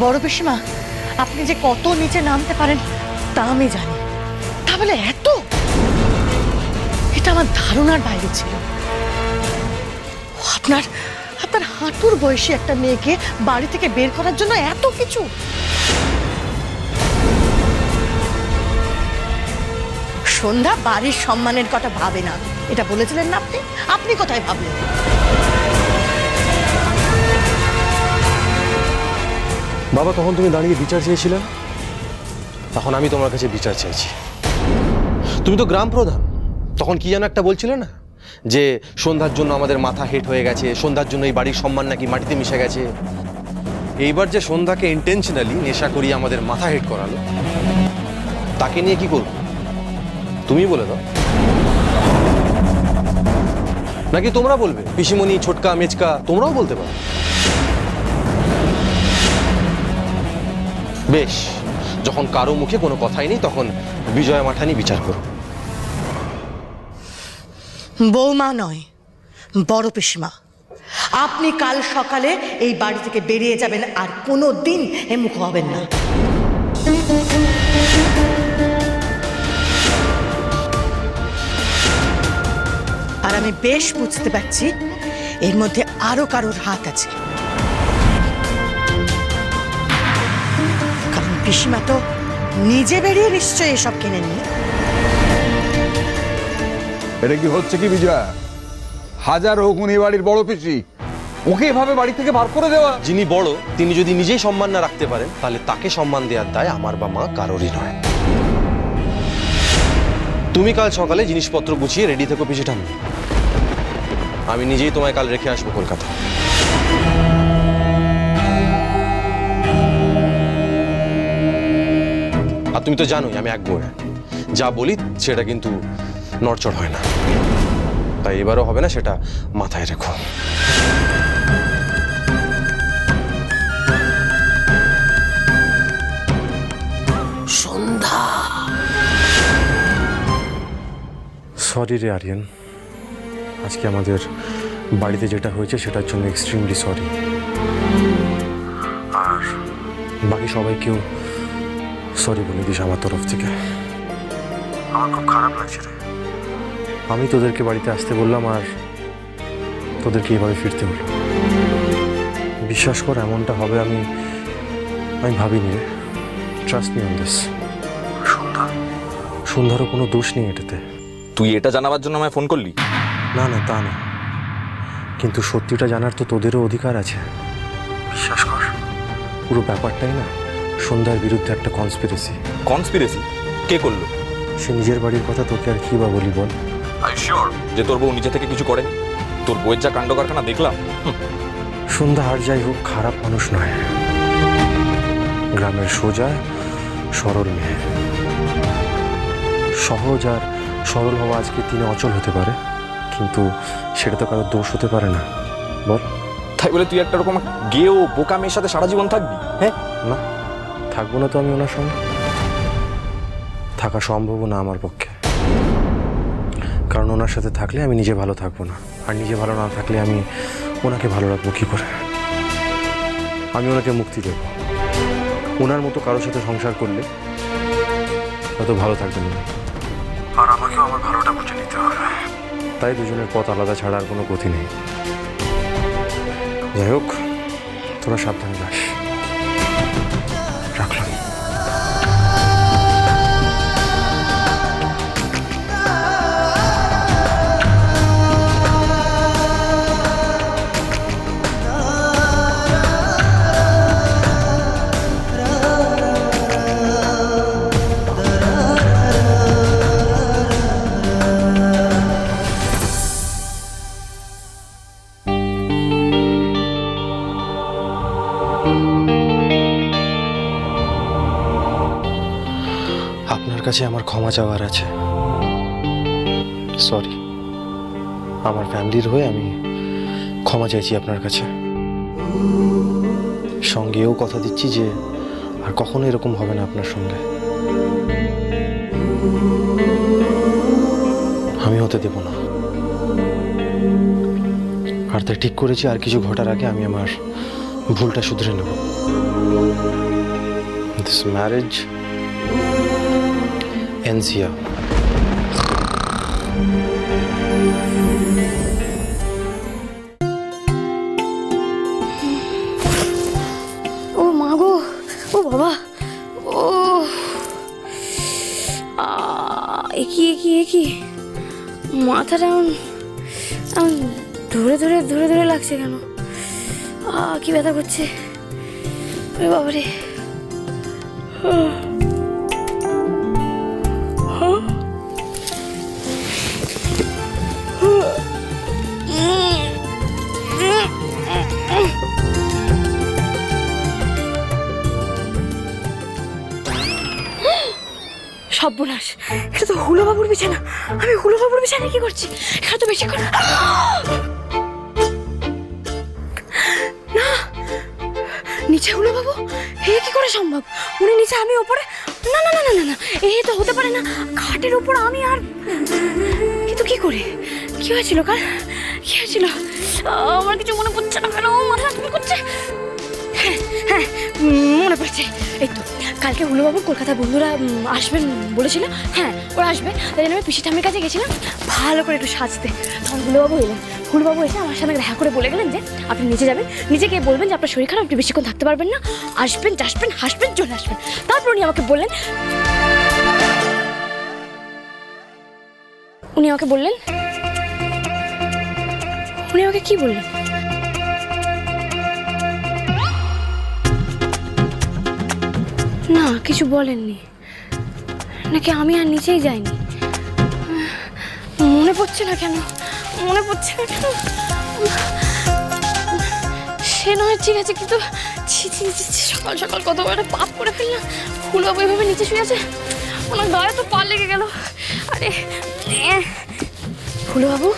বড় পিসিমা, আপনি যে কত নিচে নামতে পারেন, তা আমি জানি। তাহলে এত? এটা আমার ধারণার বাইরে ছিল। আপনার আপনার হাঁটুর বয়সী একটা মেয়েকে বাড়ি থেকে বের করার জন্য এত কিছু? সন্ধ্যা বাড়ির সম্মানের কথা ভাবে না। এটা বলেছিলেন না আপনি? আপনি কোথায় ভাবলেন? বাবা, তখন তুমি দাঁড়িয়ে বিচার চেয়েছিলে? তখন আমি তোমার কাছে বিচার চাইছি। তুমি তো গ্রাম প্রধান তখন কি যেন একটা বলছিলে না? যে সন্ধ্যার জন্য আমাদের মাথা হেট হয়ে গেছে, সন্ধ্যার জন্য এই বাড়ির সম্মান নাকি মাটিতে মিশে গেছে। এইবার যে সন্ধ্যাকে ইন্টেনশনালি নেশা করিয়ে আমাদের মাথা হেট করালো, তাকে নিয়ে কি করব? তুমি বলে দাও। নাকি তোমরা বলবে, পিসিমণি, ছোটকা, মেচকা, তোমরাও বলতে পারো। বেশ, যখন কারও মুখে কোনো কথাই নেই, তখন বিজয় মাঠানি বিচার করো। বৌমা নয়, বড় পিসিমা। আপনি কাল সকালে এই বাড়ি থেকে বেরিয়ে যাবেন আর কোনো দিন এমুখ হবেন না। আর আমি বেশ বুঝতে পারছি এর মধ্যে আরও কারোর হাত আছে। পিসিমা তো নিজে বেরিয়ে নিশ্চয়ই এসব কেনেননি এটা কি হচ্ছে কি বিজয়া? হাজার হোক উনি বাড়ির বড় পিসি ওকে এভাবে বাড়ি থেকে বার করে দেওয়া? যিনি বড় তিনি যদি নিজেই সম্মান না রাখতে পারেন তাহলে তাকে সম্মান দেওয়ার দায় আমার বা মা কারোরই নয়। তুমি কাল সকালে জিনিসপত্র গুছিয়ে রেডি থেকো পিছিয়ে আমি নিজেই তোমায় কাল রেখে আসব কলকাতা। আর তুমি তো জানোই আমি এক বউয়ে যা বলি সেটা কিন্তু নড়চড় হয় না। তাই এবারও হবে না সেটা মাথায় রেখো। সন্ধ্যা। সরি রে আরিয়ান। আজকে আমাদের বাড়িতে যেটা হয়েছে সেটার জন্য এক্সট্রিমলি সরি আর বাকি সবাইকেও সরি বলে দিস আমার তরফ থেকে। আমার খুব খারাপ লাগছে রে। আমি তোদেরকে বাড়িতে আসতে বললাম আর তোদেরকে এইভাবে ফিরতে হলো। বিশ্বাস কর এমনটা হবে আমি আমি ভাবিনি রে। Trust me on this Sandhya সন্ধ্যারও কোনো দোষ নেই এটাতে। তুই এটা জানাবার জন্য আমায় ফোন করলি? না না তা না। কিন্তু সত্যিটা জানার তো তোদেরও অধিকার আছে। বিশ্বাস কর। পুরো ব্যাপারটাই না। সন্ধ্যার বিরুদ্ধে একটা কনস্পিরেসি কনস্পিরেসি কে করল? সে নিজের বাড়ির কথা তোকে আর কি বা বলি বল? যে তোর বউ নিজে থেকে কিছু করেনি তোর বউয়ের যা কাণ্ড কারখানা দেখলাম সন্ধ্যা আর যাই হোক খারাপ মানুষ নয়। গ্রামের সোজা সরল মেয়ে। সহজ আর সরল হওয়া আজকে দিনে অচল হতে পারে কিন্তু সেটা তো কারোর দোষ হতে পারে না। বল। তাই বলে তুই একটা রকম গেও বোকা মেয়ের সাথে সারা জীবন থাকবি? হ্যাঁ? না। থাকব না তো আমি ওনার সঙ্গে? থাকা সম্ভব না আমার পক্ষে। কারণ ওনার সাথে থাকলে আমি নিজে ভালো থাকব না। আর নিজে ভালো না থাকলে আমি ওনাকে ভালো রাখব কী করে? আমি ওনাকে মুক্তি দেব। ওনার মতো কারোর সাথে সংসার করলে হয়তো ভালো থাকবেন না। আর আমাকেও আমার ভালোটা বুঝে নিতে হবে। তাই দুজনের পথ আলাদা ছাড়া আর কোনো গতি নেই। যাই হোক তোরা সাবধানে যাস। আপনার কাছে আমার ক্ষমা চাওয়ার আছে। সরি আমার ফ্যামিলির হয়ে আমি ক্ষমা চাইছি আপনার কাছে। সঙ্গেও কথা দিচ্ছি যে আর কখনো এরকম হবে না আপনার সঙ্গে। আমি হতে দেব না। আর তাই ঠিক করেছি, আর কিছু ঘটার আগে আমি আমার ভুলটা শুধরে নেব। Marriage ends here. ও মা গো, ও বাবা, ও। একি একি একি মাথাটা এমন ধরে ধরে ধরে ধরে লাগছে কেন? কি ব্যথা করছে। ওরে বাবারে। সর্বনাশ, এটা তো হুলো বাবুর বিছানা। আমি হুলো বাবুর বিছানায় কি করছি? এখানে তো বেশি নিচে হুলো বাবু। হে কি করে সম্ভব? উনি নিচে আমি ওপরে না না না না না না। এ তো হতে পারে না। খাটের উপর আমি আর কিন্তু কি করে? কি হয়েছিল কাল? কি হয়েছিল? আমার কিছু মনে পড়ছে না কেন? মাথা তুমি করছে? হ্যাঁ হ্যাঁ মনে পড়ছে। এই তো, কালকে হুলুবাবু কলকাতা বন্ধুরা আসবেন বলেছিল। হ্যাঁ ওরা আসবে। তাই জন্য আমি পিসি ঠাম্মির কাছে গেছিলাম। ভালো করে একটু সাজতে। তখন হুলুবাবু এলেন। হুলুবাবু এসে আমার সাথে দেখা করে বলে গেলেন যে আপনি নিচে যাবেন। নিচে গিয়ে বলবেন যে আপনার শরীর খারাপ আপনি বেশিক্ষণ থাকতে পারবেন না। আসবেন আসবেন হাসবেন, চলে আসবেন। তারপর উনি আমাকে বললেন, উনি আমাকে বললেন, উনি আমাকে কি বললেন? না, কিছু বলেননি। নাকি আমি আর নিচেই যাইনি? মনে পড়ছে না কেন? মনে পড়ছে। সে নয় ঠিক আছে কিন্তু সকাল সকাল কত বড় পাপ করে ফেললাম। ফুলবাবু এভাবে নিচে শুয়ে আছে ওনার গায়ে তো পা লেগে গেল। আরে এ, ফুলবাবু?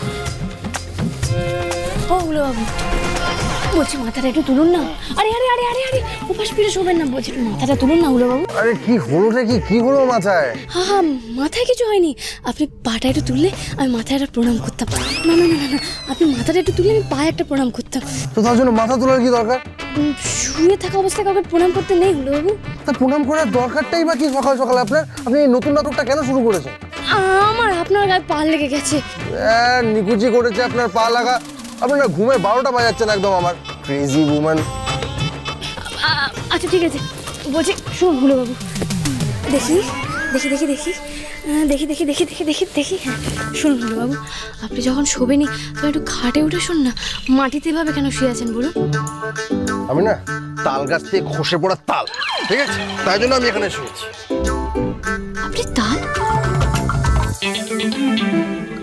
ও ফুলবাবু। বলছি মাথাটা একটু তুলুন না। আরে আরে আরে আরে আরে উপাস ফিরে শোবেন না বলছি মাথাটা তুলুন না হুলো বাবু। আরে কি হলোটা কি কি হলো মাথায়? হা হা মাথায় কিছু হয়নি। আপনি পাটা একটু তুললে আমি মাথায় একটা প্রণাম করতাম। না না না না না আপনি মাথাটা একটু তুললে আমি পায়ে একটা প্রণাম করতাম। তো তার জন্য মাথা তোলার কি দরকার? শুয়ে থাকা অবস্থায় কাউকে প্রণাম করতে নেই হুলো বাবু। তা প্রণাম করার দরকারটাই বা কি সকাল সকাল? আপনার আপনি এই নতুন নাটকটা কেন শুরু করেছেন? আমার আপনার গায়ে পা লেগে গেছে। নিকুচি করেছে আপনার পা লাগা। আপনার ঘুমে বারোটা বাজাচ্ছেন একদম আমার। ক্রেজি উম্যান আ- আচ্ছা ঠিক আছে। বলছি শুনুন হুলো বাবু। দেখি দেখি দেখি দেখি। দেখি দেখি দেখি দেখি দেখি দেখি হ্যাঁ। শুনুন হুলো বাবু আপনি যখন শোবেনি তো একটু খাটে উঠে শুন না। মাটিতে ভাবে কেন শুয়ে আছেন বলুন? আমি না তাল গাছ থেকে খসে পড়া তাল ঠিক আছে? তাই জন্য আমি এখানে শুয়েছি আপনি তাল?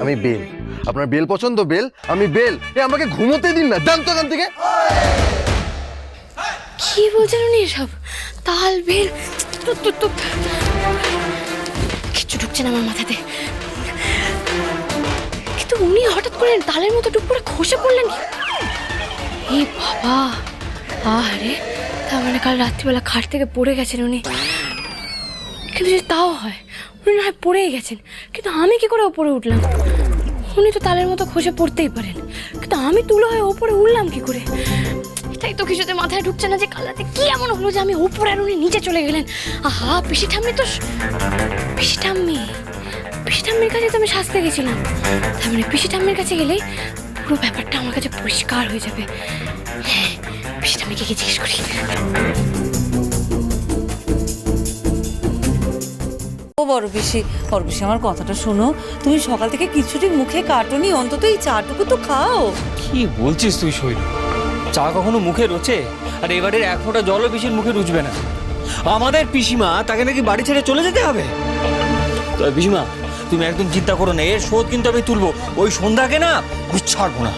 আমি বেল। আপনার বেল পছন্দ, বেল? আমি বেল। এ, আমাকে ঘুমোতে দিন না। জান তো থেকে। কি বলছেন উনি এসব? তাল, বেল। তু। কিচ্ছু ঢুকছে না আমার মাথাতে। কিন্তু উনি হঠাৎ করে তালের মতো টুক করে খসে পড়লেন এ বাবা। আরে তার মানে কাল রাত্রিবেলা খাট থেকে পড়ে গেছেন উনি। কিন্তু যদি তাও হয়? উনি না হয় পড়েই গেছেন। কিন্তু আমি কি করে ওপরে উঠলাম? উনি তো তালের মতো খসে পড়তেই পারেন। কিন্তু আমি তুলো হয়ে ওপরে উঠলাম কি করে? এটাই তো কিছুতে মাথায় ঢুকছে না যে কালাতে কি এমন হলো যে আমি ওপরে আর উনি নিচে চলে গেলেন। আহা, পিসি ঠাম্মি তো পিসি ঠাম্মি, পিসি ঠাম্মির কাছে তো আমি সাজতে গেছিলাম। তার মানে পিসি ঠাম্মির কাছে গেলেই পুরো ব্যাপারটা আমার কাছে পরিষ্কার হয়ে যাবে। হ্যাঁ পিসি ঠাম্মিকে জিজ্ঞেস করি। ও বড় পিসি বড় পিসি আমার কথাটা শোনো। তুমি সকাল থেকে কিছুটি মুখে কাটনি অন্তত এই চাটুকু তো খাও। কি বলছিস তুই শৈল? চা কখনো মুখে রোচে? আর এবারের এক ফোঁটা জলও পিসির মুখে রুচবে না। আমাদের পিসিমা তাকে নাকি বাড়ি ছেড়ে চলে যেতে হবে? তবে পিসিমা তুমি একদম চিন্তা করো না এর শোধ কিন্তু আমি তুলবো। ওই সন্ধ্যাকে না আমি ছাড়বো না।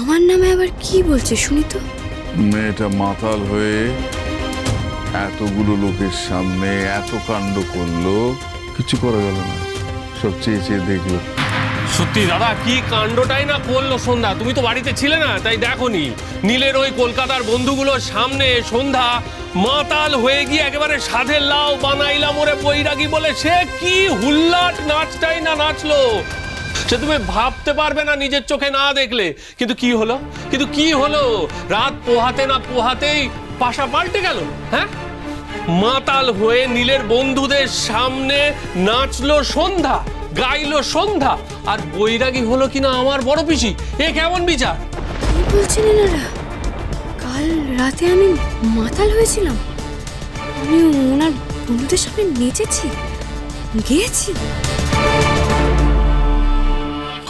আমার নামে আবার কি বলছে শুনি তো। মেয়েটা মাতাল হয়ে এতগুলো লোকের সামনে এত কাণ্ড করল, কিছু করা গেল না। সব চেয়ে চেয়ে দেখল। সত্যি দাদা, কি কাণ্ডটাই না করল সন্ধ্যা? তুমি তো বাড়িতে ছিলে না, তাই দেখোনি। নীলের ওই কলকাতার বন্ধুগুলোর সামনে সন্ধ্যা মাতাল হয়ে গিয়ে একেবারে সাধের লাউ বানাইলাম ওরে বৈরাগী বলে। সে কি হুল্লাট নাচটাই না নাচলো? সে তুমি ভাবতে পারবে না নিজের চোখে না দেখলে। কিন্তু কি হলো? কিন্তু কি হলো? রাত পোহাতে না পোহাতেই পাশা পাল্টে গেল হ্যাঁ? মাতাল হয়ে নীলের বন্ধুদের সামনে নাচলো সন্ধ্যা, গাইলো সন্ধ্যা। আর বৈরাগী হলো কিনা আমার বড় পিসি? এ কেমন বিচার? বলছেন এনারা? কাল রাতে আমি মাতাল হয়েছিলাম। আমি ওনার বন্ধুদের সামনে নেচেছি, গেয়েছি।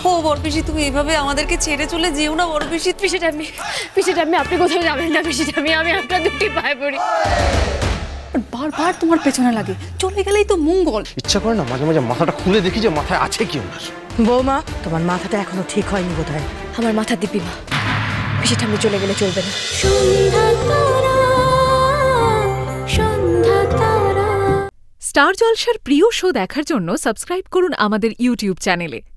ও বড় পিসি তুমি এইভাবে আমাদেরকে ছেড়ে চলে যেও না বড় পিসি পিসেটা আমি পিসেটা আপনি কোথাও যাবেন না পিসেটা আমি আমি আপনার দুটি পায়ে পড়ি। বারবার তোমার পেছনে লাগে। চলে গেলেই তো মঙ্গল। ইচ্ছা করে না মাঝে মাঝে মাথাটা খুলে দেখি যে মাথায় আছে কি ওনার। বৌমা তোমার মাথাটা এখনও ঠিক হয়নি বোধ হয় আমার মাথা দিব্যি মা পিসেটা আমি চলে গেলে চলবে না। স্টার জলসার প্রিয় শো দেখার জন্য সাবস্ক্রাইব করুন আমাদের ইউটিউব চ্যানেলে।